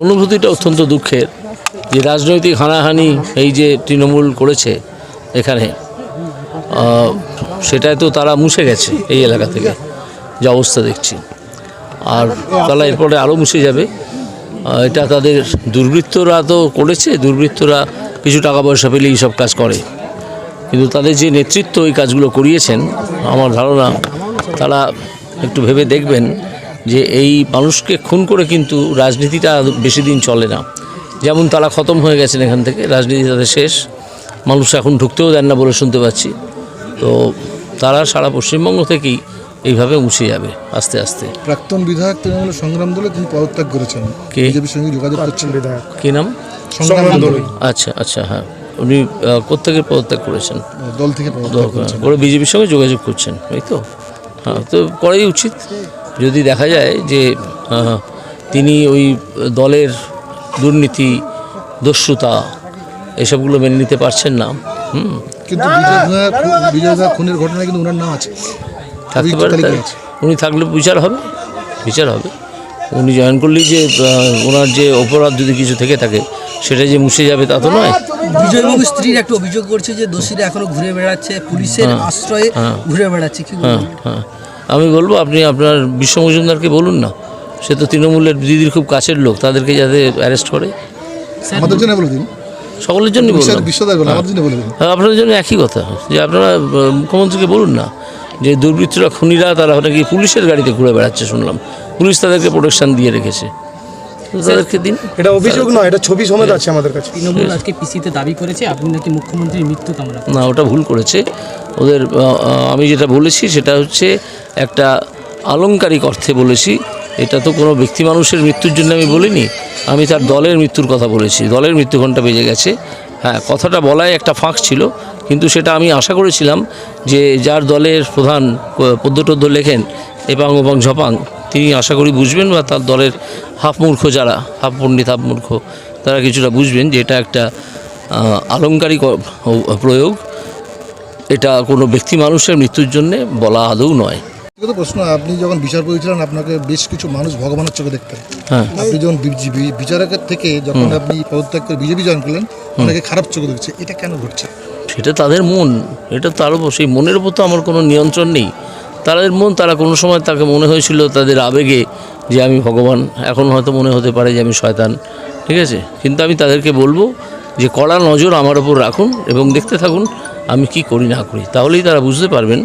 অনুভূতিটা অত্যন্ত দুঃখের যে রাজনৈতিক হানাহানি এই যে তৃণমূল করেছে এখানে সেটায় তো তারা মুছে গেছে এই এলাকা থেকে যে অবস্থা দেখছি। আর তারা এরপরে আরও মুছে যাবে। এটা তাদের দুর্বৃত্তরা তো করেছে, দুর্বৃত্তরা কিছু টাকা পয়সা পেলে এইসব কাজ করে। কিন্তু তাদের যে নেতৃত্ব এই কাজগুলো করিয়েছেন, আমার ধারণা তারা একটু ভেবে দেখবেন যে এই মানুষকে খুন করে কিন্তু রাজনীতিটা বেশি দিন চলে না। যেমন তারা খতম হয়ে গেছেন এখান থেকে রাজনীতি তাদের শেষ। মানুষ এখন ঢুকতেও দেন না বলে শুনতে পাচ্ছি। তো তারা সারা পশ্চিমবঙ্গ থেকেই এইভাবে মুছে যাবে আস্তে আস্তে। প্রাক্তন বিধায়ক তৃণমূলের সংগ্রাম দলে তিনি পদত্যাগ করেছেন। কে? বিজেপির সঙ্গে যোগাযোগ করছেন। বিধায়ক। কী নাম? সংগ্রাম দলে। আচ্ছা আচ্ছা হ্যাঁ। উনি আহ, কোত্থেকে পদত্যাগ করেছেন? দল থেকে পদত্যাগ করেছেন। করে বিজেপির সঙ্গে যোগাযোগ করছেন এই তো। হ্যাঁ তো করাই উচিত। যদি দেখা যায় যে তিনি ওই দলের দুর্নীতি দস্যুতা এসবগুলো মেনে নিতে পারছেন না হুম। কিন্তু খুনের ঘটনায় কিন্তু ওনার নাম আছে। থাকতে পারে। উনি থাকলে বিচার হবে বিচার হবে। উনি জয়েন করলেই যে ওনার যে অপরাধ যদি কিছু থেকে থাকে সেটা যে মুছে যাবে তা তো নয়। বিজয়বাবু স্ত্রীর একটা অভিযোগ করছে যে দোষীরা এখনও ঘুরে বেড়াচ্ছে পুলিশের আশ্রয়ে ঘুরে বেড়াচ্ছে কি হ্যাঁ হ্যাঁ। আমি বলব আপনি আপনার বিশ্ব মজুমদারকে বলুন না। সে তো তৃণমূলের দিদির খুব কাছের লোক তাদেরকে যাতে অ্যারেস্ট করে। আমাদের জন্য বলে দিন। সকলের জন্য হ্যাঁ, আপনাদের জন্য একই কথা যে আপনারা মুখ্যমন্ত্রীকে বলুন না যে দুর্বৃত্তরা খুনিরা তারা নাকি পুলিশের গাড়িতে ঘুরে বেড়াচ্ছে শুনলাম। পুলিশ তাদেরকে প্রোটেকশান দিয়ে রেখেছে। তাদেরকে দিন। এটা অভিযোগ নয় এটা ছবি সমেত আছে আমাদের কাছে। তৃণমূল আজকে পিসিতে দাবি করেছে আপনি নাকি মুখ্যমন্ত্রীর মৃত্যু কামনা না ওটা ভুল করেছে। ওদের আমি যেটা বলেছি সেটা হচ্ছে একটা আলংকারিক অর্থে বলেছি। এটা তো কোনো ব্যক্তি মানুষের মৃত্যুর জন্য আমি বলিনি। আমি তার দলের মৃত্যুর কথা বলেছি। দলের মৃত্যু ঘণ্টা বেজে গেছে। হ্যাঁ কথাটা বলায় একটা ফাঁক ছিল কিন্তু সেটা আমি আশা করেছিলাম যে যার দলের প্রধান পদ্যটদ্য লেখেন এপাং ওপাং ঝপাং তিনি আশা করি বুঝবেন বা তার দলের হাফ মূর্খ যারা হাফ পণ্ডিত হাফ মূর্খ তারা কিছুটা বুঝবেন যে এটা একটা আহ, আলংকারিক প্রয়োগ। এটা কোনো ব্যক্তি মানুষের মৃত্যুর জন্য বলা আদৌ নয়। ব্যক্তিগত প্রশ্ন আপনি যখন বিচার করেছিলেন আপনাকে বেশ কিছু মানুষ ভগবানের চোখে দেখতেন। হ্যাঁ। আপনি যখন বিচারকের থেকে যখন আপনি পদত্যাগ করে বিজেপি জয়েন করলেন অনেকে খারাপ চোখে দেখছে। এটা কেন ঘটছে? সেটা তাদের মন এটা তার উপর সেই মনের উপর তো আমার কোনো নিয়ন্ত্রণ নেই। তাদের মন তারা কোনো সময় তাকে মনে হয়েছিল তাদের আবেগে যে আমি ভগবান। এখন হয়তো মনে হতে পারে যে আমি শয়তান। ঠিক আছে? কিন্তু আমি তাদেরকে বলব যে কড়া নজর আমার ওপর রাখুন এবং দেখতে থাকুন আমি কি করি না করি। তাহলেই তারা বুঝতে পারবেন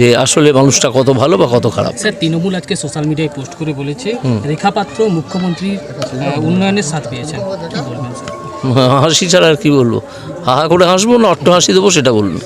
যে আসলে মানুষটা কত ভালো বা কত খারাপ। স্যার তৃণমূল আজকে সোশ্যাল মিডিয়ায় পোস্ট করে বলেছে রেখা পাত্র মুখ্যমন্ত্রীর উন্নয়নের সাথ পেয়েছেন। কি বলবেন হাসি ছাড়া আর কি বলব? হাহা করে হাসবো না অট্ট হাসি দেবো সেটা বলুন